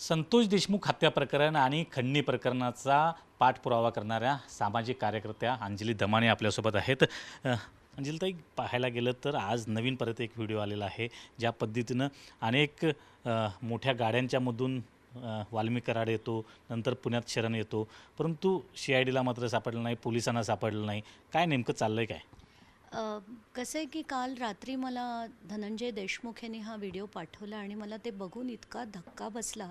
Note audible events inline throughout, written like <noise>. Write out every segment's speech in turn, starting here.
संतोष देशमुख हत्या प्रकरण आणि खंडणी प्रकरणाचा पाठपुरावा करणाऱ्या सामाजिक कार्यकर्त्या अंजली दमाणे आपल्यासोबत आहेत. अंजलीताई पाहायला गेलं तर आज नवीन परत एक व्हिडिओ आलेला आहे ज्या पद्धतीनं अनेक मोठ्या गाड्यांच्यामधून वाल्मी कराड येतो नंतर पुण्यात शरण येतो परंतु सी आय डीला मात्र सापडलं नाही पोलिसांना सापडलं नाही. काय नेमकं चाललं आहे काय? कसं आहे की काल रात्री मला धनंजय देशमुख यांनी हा व्हिडिओ पाठवला आणि मला ते बघून इतका धक्का बसला.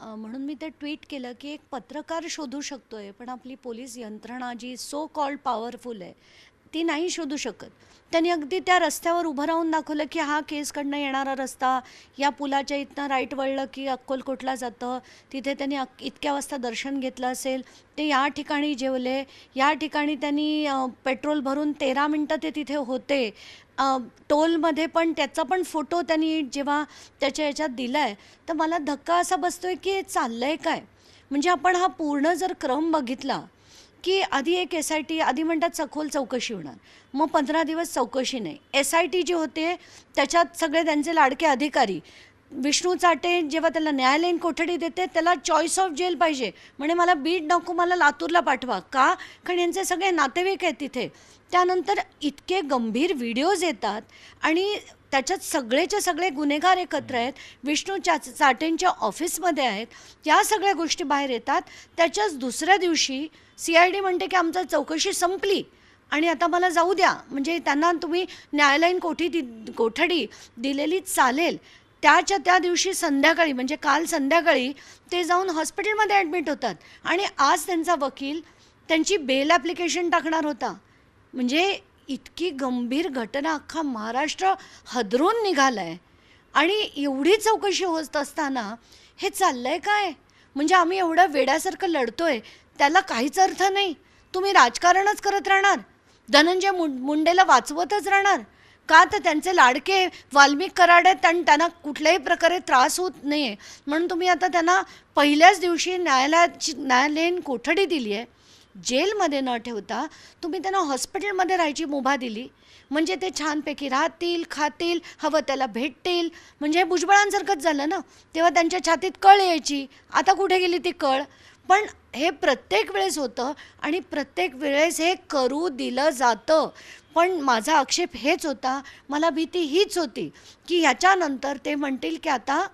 म्हणून मी ते ट्विट केलं की एक पत्रकार शोधू शकतोय पण आपली पोलीस यंत्रणा जी सो कॉल्ड पॉवरफुल आहे ती नाही शोधू शकत. त्यांनी अगदी त्या रस्त्यावर उभं राहून दाखवलं की हा केसकडनं येणारा रस्ता या पुलाच्या इथनं राईट वळलं की अक्कलकोटला जातं तिथे त्यांनी अक इतक्या वाजता दर्शन घेतलं असेल ते या ठिकाणी जेवले. या ठिकाणी त्यांनी पेट्रोल भरून तेरा मिनटं ते तिथे होते. टोलमध्ये पण त्याचा पण फोटो त्यांनी जेव्हा त्याच्या याच्यात दिला आहे तर मला धक्का असा बसतो आहे की चाललं आहे काय? म्हणजे आपण हा पूर्ण जर क्रम बघितला की आधी एक एस आय टी आधी म्हणतात सखोल चौकशी होणार. मग पंधरा दिवस चौकशी नाही. एस आय टी जी होते त्याच्यात सगळे त्यांचे लाडके अधिकारी. विष्णू चाटे जेव्हा त्याला न्यायालयीन कोठडी देते त्याला चॉईस ऑफ जेल पाहिजे. म्हणे मला बीट नको मला लातूरला पाठवा. का? कारण यांचे सगळे नातेवाईक आहेत तिथे. त्यानंतर इतके गंभीर व्हिडिओज येतात आणि त्याच्यात सगळेचे सगळे गुन्हेगार एकत्र आहेत. विष्णू चा चाटेंच्या ऑफिसमध्ये आहेत. या सगळ्या गोष्टी बाहेर येतात. त्याच्याच दुसऱ्या दिवशी सी आय डी म्हणते की आमचं चौकशी संपली. आणि आता मला जाऊ द्या. म्हणजे त्यांना तुम्ही न्यायालयीन कोठी दि कोठडी दिलेली चालेल. त्याच्या त्या दिवशी संध्याकाळी म्हणजे काल संध्याकाळी ते जाऊन हॉस्पिटलमध्ये ॲडमिट होतात. आणि आज त्यांचा वकील त्यांची बेल ॲप्लिकेशन टाकणार होता. म्हणजे इतकी गंभीर घटना अख्खा महाराष्ट्र हदरून निघाला आहे आणि एवढी चौकशी होत असताना हे चाललं आहे काय? म्हणजे आम्ही एवढं वेड्यासारखं लढतो आहे त्याला काहीच अर्थ नाही. तुम्ही राजकारणच करत राहणार. धनंजय मुं मुंडेला वाचवतच राहणार. का तर त्यांचे लाडके वाल्मिक कराड आहेत आणि त्यांना कुठल्याही प्रकारे त्रास होत नाही आहे म्हणून तुम्ही आता त्यांना पहिल्याच दिवशी न्यायालयाची न्यायालयीन कोठडी दिली आहे. जेलमध्ये न ठेवता तुम्ही त्यांना हॉस्पिटलमध्ये राहायची मुभा दिली. म्हणजे ते छानपैकी राहतील खातील हवं त्याला भेटतील. म्हणजे हे भुजबळांसारखंच झालं ना. तेव्हा त्यांच्या छातीत कळ यायची. आता कुठे गेली ती कळ? पण हे प्रत्येक वेळेस होतं आणि प्रत्येक वेळेस हे करू दिलं जातं. पण माझा आक्षेप हेच होता मला भीती हीच होती की ह्याच्यानंतर ते म्हणतील की आता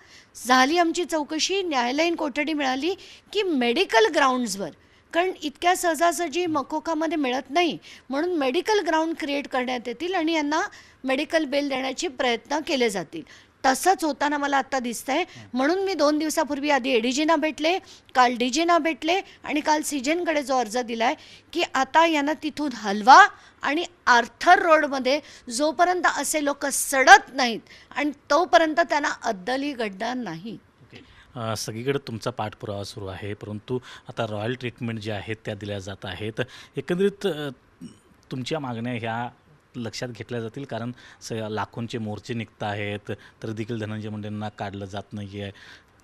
झाली आमची चौकशी न्यायालयीन कोठडी मिळाली की मेडिकल ग्राउंड्सवर. कारण इतक्या सहजासहजी मकोकामध्ये मिळत नाही म्हणून मेडिकल ग्राउंड क्रिएट करण्यात येतील आणि यांना मेडिकल बिल देण्याचे प्रयत्न केले जातील. तसंच होताना मला आत्ता दिसतंय. म्हणून मी दोन दिवसापूर्वी आधी एडीजीना भेटले काल डीजीना भेटले आणि काल सीजनकडे जो अर्ज दिला आहे की आता यांना तिथून हलवा आणि आर्थर रोडमध्ये जोपर्यंत असे लोक सडत नाहीत आणि तोपर्यंत त्यांना अद्दली घडणार नाही. सगळीकडे तुमचा पाठपुरावा सुरू आहे परंतु आता रॉयल ट्रीटमेंट ज्या आहेत त्या दिल्या जात आहेत. एकंदरीत तुमच्या मागण्या ह्या लक्षात घेतल्या जातील कारण स लाखोंचे मोर्चे निघत आहेत तर देखील धनंजय मुंडेंना काढलं जात नाही आहे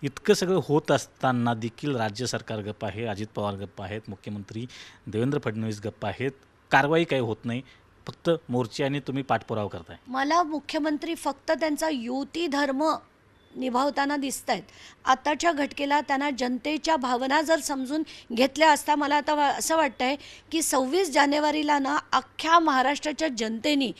इतकं सगळं होत असताना देखील राज्य सरकार गप्प आहे अजित पवार गप्प आहेत मुख्यमंत्री देवेंद्र फडणवीस गप्प आहेत. कारवाई काही होत नाही फक्त मोर्चे आणि तुम्ही पाठपुरावा करताय. मला मुख्यमंत्री फक्त त्यांचा युती धर्म निभावताना दिसत आहेत आताच्या घटकेला त्यांना जनतेच्या भावना जर समजून घेतल्या असता मला आता वा असं आहे की सव्वीस जानेवारीला ना अख्ख्या महाराष्ट्राच्या जनतेनी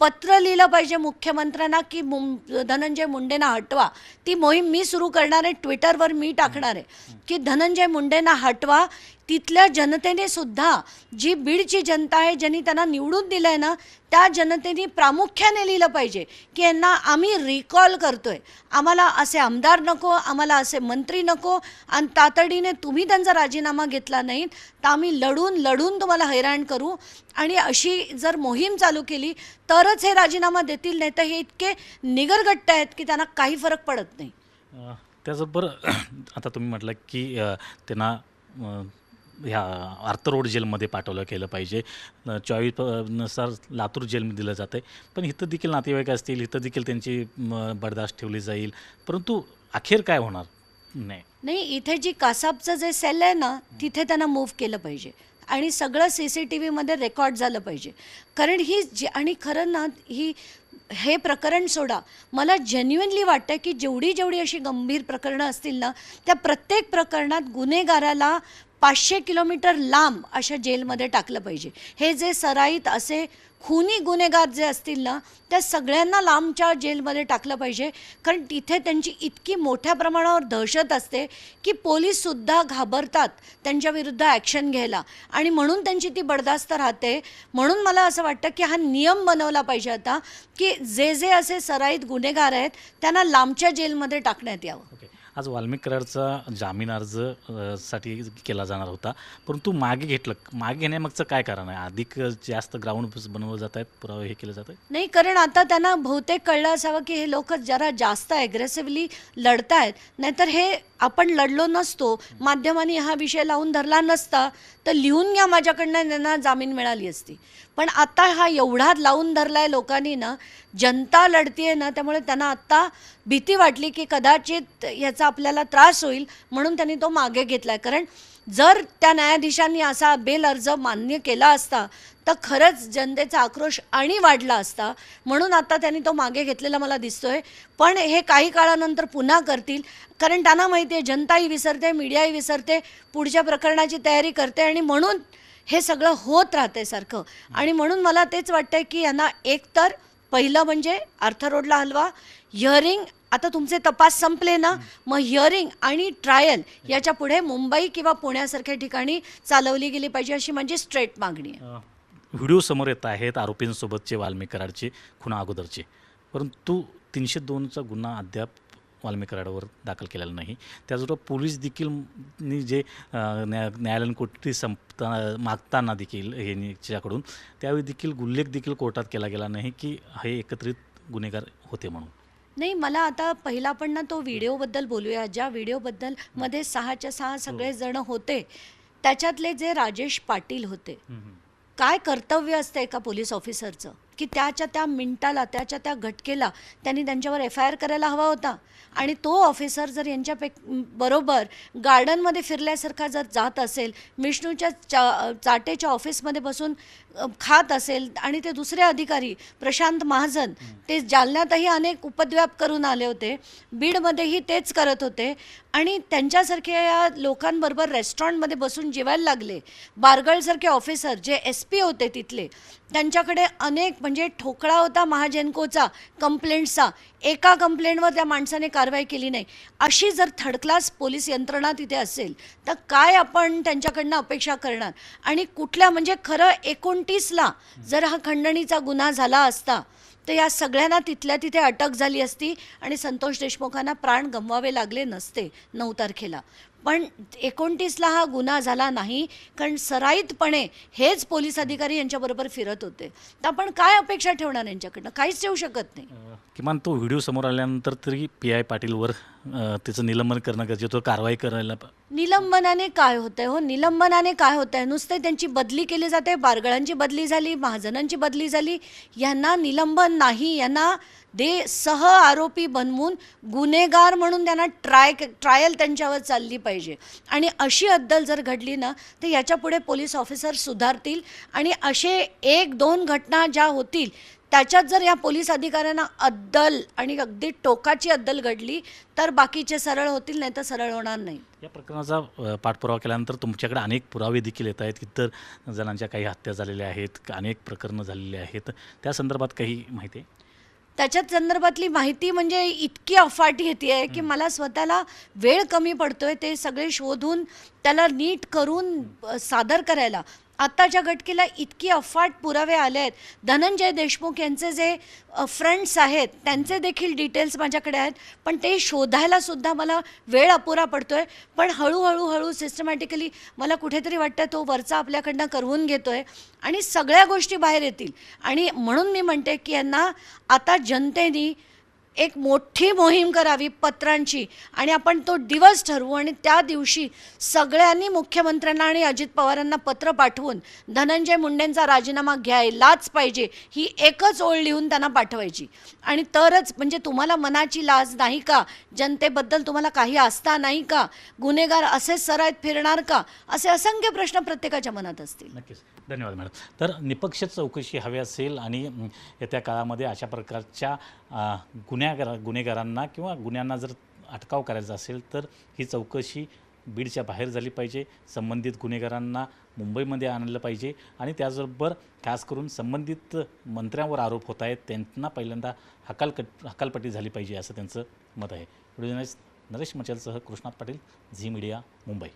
पत्र लिहिलं पाहिजे मुख्यमंत्र्यांना की मुं धनंजय मुंडेंना हटवा. ती मोहीम मी सुरू करणार आहे ट्विटरवर मी टाकणार आहे. की धनंजय मुंडेंना हटवा तिथल्या जनतेने सुद्धा जी बीडची जनता आहे ज्यांनी त्यांना निवडून दिलं आहे ना त्या जनतेने प्रामुख्याने लिहिलं पाहिजे की यांना आम्ही रिकॉल करतोय. आम्हाला असे आमदार नको आम्हाला असे मंत्री नको आणि तातडीने तुम्ही त्यांचा राजीनामा घेतला नाही तर आम्ही लढून लढून तुम्हाला हैराण करू. आणि अशी जर मोहीम चालू केली तरच हे राजीनामा देतील नाही तर हे इतके निगरगट्ट आहेत की त्यांना काही फरक पडत नाही. त्याचं त्याचबरोबर <clears throat> आता तुम्ही म्हटलं की त्यांना ह्या आर्थ रोड जेलमध्ये पाठवलं केलं पाहिजे. चॉईसनुसार लातूर जेल दिलं जातं आहे पण इथं देखील नातेवाईक असतील इथं देखील त्यांची बर्दाश्त ठेवली जाईल. परंतु अखेर काय होणार? नाही. नाही इथे जी कासाबचं जे सेल आहे ना तिथे त्यांना मूव्ह केलं पाहिजे. आणि सगळं सी सी टी व्हीमध्ये रेकॉर्ड झालं पाहिजे. कारण ही जी आणि खरं ना ही हे प्रकरण सोडा. मला जेन्युनली वाटतं की जेवढी जेवढी अशी गंभीर प्रकरणं असतील ना त्या प्रत्येक प्रकरणात गुन्हेगाराला पाचशे किलोमीटर लांब अशा जेलमध्ये टाकलं पाहिजे. हे जे सराईत असे खुनी गुन्हेगार जे असतील ना त्या सगळ्यांना लांबच्या जेलमध्ये टाकलं पाहिजे. कारण तिथे त्यांची इतकी मोठ्या प्रमाणावर दहशत असते की पोलीससुद्धा घाबरतात त्यांच्या विरुद्ध ॲक्शन घ्यायला. आणि म्हणून त्यांची ती बडदास्त राहते. म्हणून मला असं वाटतं की हा नियम बनवला पाहिजे आता की जे जे असे सराईत गुन्हेगार आहेत त्यांना लांबच्या जेलमध्ये टाकण्यात यावं. Okay. आज वाल्मिक कराडचा जामीन अर्ज अ, साठी केला जाणार होता. परंतु मागे घेतलं मागे घेण्यामागचं काय कारण आहे? अधिक जास्त ग्राउंड बनवलं जात आहेत पुरावे हे केले जात आहे नाही कारण आता त्यांना बहुतेक कळलं असावं की हे लोक जरा जास्त ॲग्रेसिव्हली लढतायत. नाहीतर हे आपण लढलो नसतो. माध्यमांनी हा विषय लावून धरला नसता तर लिहून घ्या माझ्याकडनं त्यांना जामीन मिळाली असती. पण आता हा एवढा लावून धरलाय लोकांनी ना जनता लढतीये ना त्यामुळे त्यांना आत्ता भीती वाटली की कदाचित त्याचा आपल्याला त्रास होईल म्हणून त्यांनी तो मागे घेतलाय. कारण जर त्या न्यायाधीशांनी असा बेल अर्ज मान्य केला असता तर खरंच जनतेचा आक्रोश आणि वाढला असता. म्हणून आता त्यांनी तो मागे घेतलेला मला दिसतोय. पण हे काही काळानंतर पुन्हा करतील. कारण त्यांना माहिती आहे जनताही विसरते मीडियाही विसरते पुढच्या प्रकरणाची तयारी करते आणि म्हणून हे सगळं होत राहते सारखं. आणि म्हणून मला तेच वाटतंय की यांना एकतर पहिलं म्हणजे अर्थ रोडला हलवा हिअरिंग आता तुमचे तपास संपले ना मग हिअरिंग आणि ट्रायल याच्यापुढे मुंबई किंवा पुण्यासारख्या ठिकाणी चालवली गेली पाहिजे अशी माझी स्ट्रेट मागणी आहे. व्हिडिओ समोर येत आहेत आरोपींसोबतचे वाल्मिक कराडचे खुना अगोदरचे. परंतु तीनशे दोनचा गुन्हा अद्याप वाल्मिक कराडावर दाखल केलेला नाही. त्याचबरोबर पोलीस देखील जे अ, न्याय न्यायालयीन कोठडी संपता मागताना देखील हे च्याकडून त्यावेळी देखील उल्लेख देखील कोर्टात केला गेला नाही की हे एकत्रित गुन्हेगार होते म्हणून. नाही मला आता पहिला आपण ना तो व्हिडिओबद्दल बोलूया. ज्या व्हिडिओबद्दलमध्ये सहाच्या सहा सगळे जण होते त्याच्यातले जे राजेश पाटील होते काय कर्तव्य असतं एका पोलीस ऑफिसरचं? की त्याच्या त्या मिनिटाला त्याच्या त्या घटकेला त्यांनी त्यांच्यावर एफ आय आर करायला हवा होता. आणि तो ऑफिसर जर यांच्यापैक बरोबर गार्डनमध्ये फिरल्यासारखा जर जात असेल विष्णूच्या चा चाटेच्या ऑफिसमध्ये बसून खात असेल आणि ते दुसरे अधिकारी प्रशांत महाजन ते जालन्यातही अनेक उपद्व्याप करून आले होते. बीडमध्येही तेच करत होते. आणि त्यांच्यासारख्या या लोकांबरोबर रेस्टॉरंटमध्ये बसून जेवायला लागले. बारगळसारखे ऑफिसर जे एस पी होते तिथले त्यांच्याकडे अनेक म्हणजे ठोकळा होता महाजनकोचा कंप्लेंटचा एका कंप्लेंटवर त्या माणसाने कारवाई केली नाही. अशी जर थर्ड क्लास पोलीस यंत्रणा तिथे असेल तर काय आपण त्यांच्याकडनं अपेक्षा करणार? आणि कुठल्या म्हणजे खरं एकोणतीसला जर हा खंडणीचा गुन्हा झाला असता तर या सगळ्यांना तिथल्या तिथे अटक झाली असती आणि संतोष देशमुखांना प्राण गमवावे लागले नसते नऊ तारखेला. पण एकोणतीसला हा गुन्हा झाला नाही कारण सराईतपणे हेच पोलीस अधिकारी यांच्याबरोबर फिरत होते. तर आपण काय अपेक्षा ठेवणार यांच्याकडनं? काहीच ठेवू शकत नाही. किमान तो व्हिडिओ समोर आल्यानंतर तरी पी आय पाटीलवर त्याचं निलंबन करणं गरजेचं कारवाई करायला निलंबनाने काय होतंय? हो निलंबनाने काय होतंय? नुसते त्यांची बदली केली जाते बारगळांची बदली झाली महाजनांची बदली झाली. यांना निलंबन नाही यांना दे सह आरोपी बनवून गुन्हेगार म्हणून त्यांना ट्राय ट्रायल त्यांच्यावर चालली पाहिजे. आणि अशी अद्दल जर घडली ना तर याच्यापुढे पोलीस ऑफिसर सुधारतील आणि असे एक दोन घटना ज्या होतील त्याच्यात जर या पोलीस अधिकाऱ्यांना अद्दल आणि अगदी टोकाची अद्दल घडली तर बाकीचे सरळ होतील नाही तर सरळ होणार नाही. या प्रकरणाचा पाठपुरावा केल्यानंतर तुमच्याकडे अनेक पुरावे देखील येत आहेत इतर जणांच्या काही हत्या झालेल्या आहेत अनेक प्रकरणं झालेली आहेत. त्या संदर्भात काही माहिती आहे? त्याच्यात संदर्भातली माहिती म्हणजे इतकी अफाटी येते आहे की मला स्वतःला वेळ कमी पडतोय ते सगळे शोधून त्याला नीट करून सादर करायला. आत्ताच्या घटकेला इतकी अफाट पुरावे आले आहेत धनंजय देशमुख यांचे जे फ्रेंड्स आहेत त्यांचे देखील डिटेल्स माझ्याकडे आहेत. पण ते शोधायलासुद्धा मला वेळ अपुरा पडतो आहे पण हळूहळू हळू सिस्टमॅटिकली मला कुठेतरी वाटतं तो वरचा आपल्याकडनं करवून घेतो आहे आणि सगळ्या गोष्टी बाहेर येतील. आणि म्हणून मी म्हणते की यांना आता जनतेनी एक मोठी मोहीम करावी पत्रांची. आणि आपण तो दिवस ठरवू आणि त्या दिवशी सगळ्यांनी मुख्यमंत्र्यांना आणि अजित पवारांना पत्र पाठवून धनंजय मुंडेंचा राजीनामा घ्यायलाच पाहिजे ही एकच ओळ लिहून त्यांना पाठवायची. आणि तरच म्हणजे तुम्हाला मनाची लाज नाही का? जनतेबद्दल तुम्हाला काही आस्था नाही का? गुन्हेगार असेच सरायत फिरणार का? असे असंख्य प्रश्न प्रत्येकाच्या मनात असतील. नक्कीच. धन्यवाद मॅडम. तर निपक्ष चौकशी हवी असेल आणि येत्या काळामध्ये अशा प्रकारच्या गुन्हेगार गुन्हेगारांना किंवा गुन्ह्यांना जर अटकाव करायचा असेल तर ही चौकशी बीडच्या बाहेर झाली पाहिजे. संबंधित गुन्हेगारांना मुंबईमध्ये आणलं पाहिजे आणि त्याचबरोबर खास करून संबंधित मंत्र्यांवर आरोप होत आहेत त्यांना पहिल्यांदा हकालकट हकालपट्टी झाली पाहिजे असं त्यांचं मत आहे. व्हिडिओ नरेश मचलसह कृष्णात पाटील झी मीडिया मुंबई.